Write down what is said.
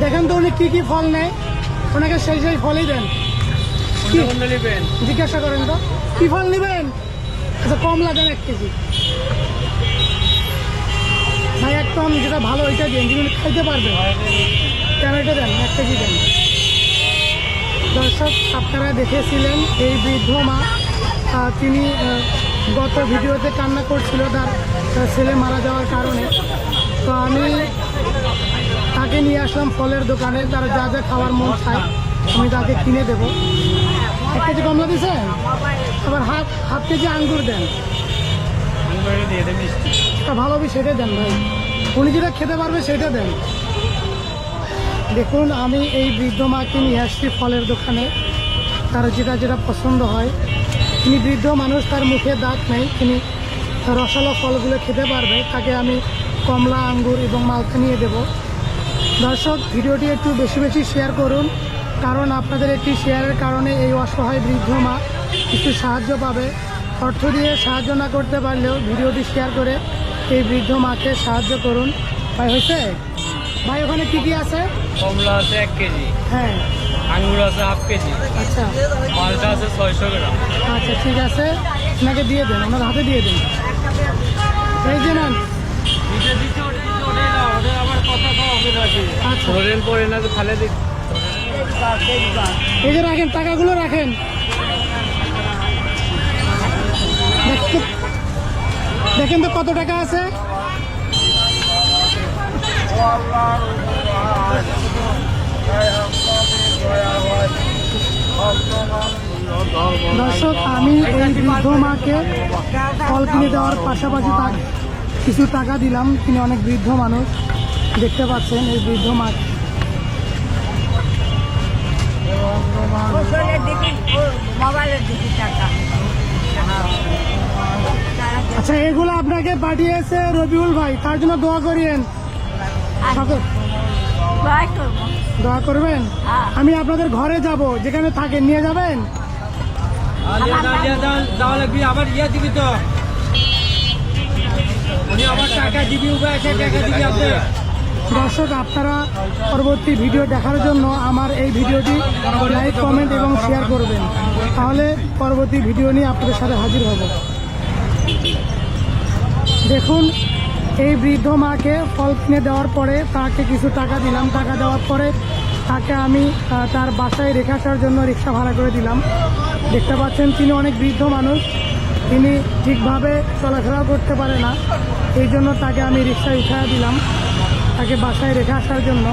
দেখেন তো উনি কি কি ফল নেয়। ওনাকে সেই সেই ফলই দেন। জিজ্ঞাসা করেন তো। কি ফল নেবেন? আচ্ছা কমলা দেন এক কেজি। ভাই একদম যেটা ভালো ওইটা দিন। যেগুলো খাইতে পারবে কেন এটা দেন এক কেজি দেন। দর্শক আপনারা দেখেছিলেন এই বৃদ্ধ মা তিনি গত ভিডিওতে কান্না করছিল তার ছেলে মারা যাওয়ার কারণে। তো আমি তাকে নিয়ে আসলাম ফলের দোকানে তার যা যা খাওয়ার মন খায় আমি তাকে কিনে দেবো। এক কেজি কমলা দিছেন আবার হাফ হাফ কেজি আঙ্গুর দেন। ভালো হবে সেটা দেন ভাই। উনি যেটা খেতে পারবে সেটা দেন। দেখুন আমি এই বৃদ্ধ মাকে নিয়ে আসছি ফলের দোকানে। তার যেটা যেটা পছন্দ হয়। তিনি বৃদ্ধ মানুষ তার মুখে দাঁত নেই। তিনি রসালো ফলগুলো খেতে পারবে। তাকে আমি কমলা আঙ্গুর এবং মালকা নিয়ে দেব। দর্শক ভিডিওটি একটু বেশি বেশি শেয়ার করুন কারণ আপনাদের একটি শেয়ারের কারণে এই অসহায় বৃদ্ধ মা কিছু সাহায্য পাবে। অর্থ দিয়ে সাহায্য না করতে পারলেও ভিডিওটি শেয়ার করে এই বৃদ্ধ মাকে সাহায্য করুন। ভাই হয়েছে? ভাই ওখানে কি কি আছে? কমলা আছে এক কেজি। হ্যাঁ। আঙ্গুর আছে হাফ কেজি। আচ্ছা। মালটা আছে ছয়শো গ্রাম। আচ্ছা ঠিক আছে। আপনাকে দিয়ে দেন আমার হাতে দিয়ে দেন। এই যে নেন আচ্ছা ধরেন পরে না তো দিক এই যে রাখেন, টাকাগুলো রাখেন। দেখেন তো কত টাকা আছে? দর্শক, আমি এই বৃদ্ধ মাকে ফল কিনে দেওয়ার পাশাপাশি কিছু টাকা দিলাম। তিনি অনেক বৃদ্ধ মানুষ। দেখতে পাচ্ছেন এই বৃদ্ধ টাকা আচ্ছা এগুলো আপনাকে পাঠিয়েছে রবিউল ভাই তার জন্য দোয়া করিয়েন। দোয়া করবেন? হ্যাঁ। আমি আপনাদের ঘরে যাব যেখানে থাকেন নিয়ে যাবেন? আবার ইয়া দিবি তো। উনি আবার টাকা দিবি একে টাকা দিবি আপনি দর্শক, আপনারা পরবর্তী ভিডিও দেখার জন্য আমার এই ভিডিওটি লাইক, কমেন্ট এবং শেয়ার করবেন। তাহলে পরবর্তী ভিডিও নিয়ে আপনাদের সাথে হাজির হব। দেখুন, এই বৃদ্ধ মাকে ফল কিনে দেওয়ার পরে তাকে কিছু টাকা দিলাম। টাকা দেওয়ার পরে তাকে আমি তার বাসায় রেখে আসার জন্য রিক্সা ভাড়া করে দিলাম। দেখতে পাচ্ছেন, তিনি অনেক বৃদ্ধ মানুষ। তিনি ঠিকভাবে চলাফেরাও করতে পারে না। এই জন্য তাকে আমি রিক্সায় উঠা দিলাম। তাকে বাসায় রেখে আসার জন্য